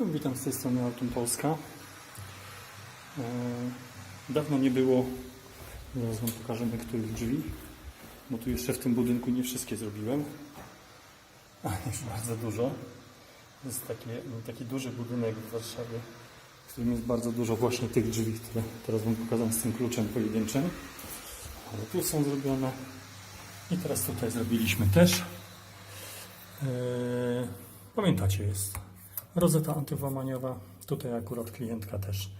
No, Witam z tej strony Altum Polska. E, Dawno nie było, zaraz Wam pokażemy, których drzwi, bo tu jeszcze w tym budynku nie wszystkie zrobiłem, ale już bardzo dużo. Jest taki, taki duży budynek w Warszawie, w którym jest bardzo dużo właśnie tych drzwi, które teraz Wam pokazam z tym kluczem pojedynczym. Ale tu są zrobione i teraz tutaj zrobiliśmy też. E, Pamiętacie, jest rozeta antywłamaniowa. Tutaj akurat klientka też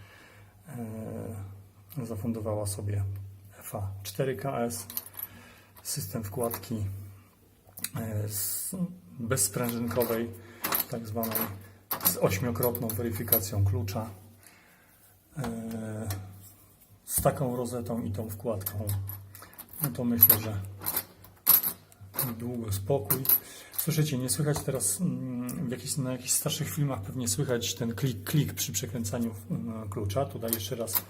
e, zafundowała sobie FA 4KS, system wkładki e, bezsprężynkowej, tak zwanej z ośmiokrotną weryfikacją klucza. E, z taką rozetą i tą wkładką, no to myślę, że długo spokój. Słyszycie, nie słychać teraz mm, na jakichś starszych filmach pewnie słychać ten klik, klik przy przekręcaniu mm, klucza. Tutaj jeszcze raz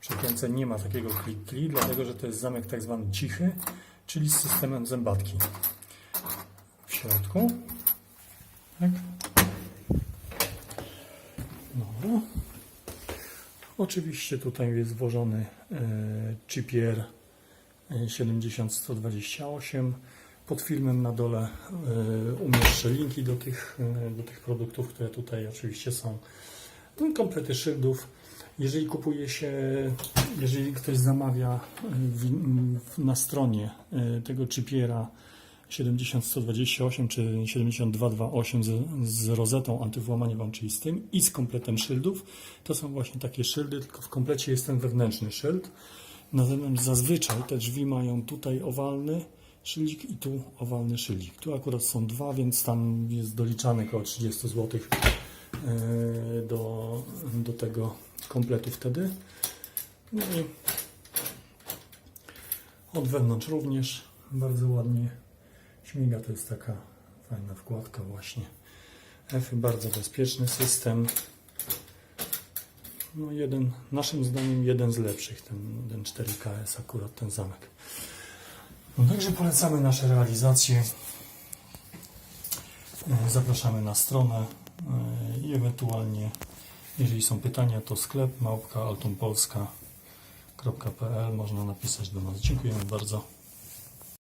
przekręcę, nie ma takiego klik, klik, dlatego że to jest zamek tak zwany cichy, czyli z systemem zębatki w środku. Tak. Oczywiście tutaj jest włożony e, chipier e, 70128. Pod filmem na dole e, umieszczę linki do tych, e, do tych produktów, które tutaj oczywiście są. No, Komplety szyldów. Jeżeli kupuje się, jeżeli ktoś zamawia e, w, na stronie tego chipiera 70128 czy 7228 z, z rozetą antywłamaniową, czyli i z kompletem szyldów, to są właśnie takie szyldy, tylko w komplecie jest ten wewnętrzny szyld. Natomiast zazwyczaj te drzwi mają tutaj owalny szyldik i tu owalny szyldik. Tu akurat są dwa, więc tam jest doliczany około 30 zł e, do, do tego kompletu wtedy. No i od wewnątrz również bardzo ładnie śmiga. To jest taka fajna wkładka właśnie. Efy bardzo bezpieczny system. No jeden, naszym zdaniem jeden z lepszych, ten, ten 4KS, akurat ten zamek. No także polecamy nasze realizacje. E, Zapraszamy na stronę e, i ewentualnie, jeżeli są pytania, to sklep małpka altumpolska.pl można napisać do nas. Dziękujemy bardzo.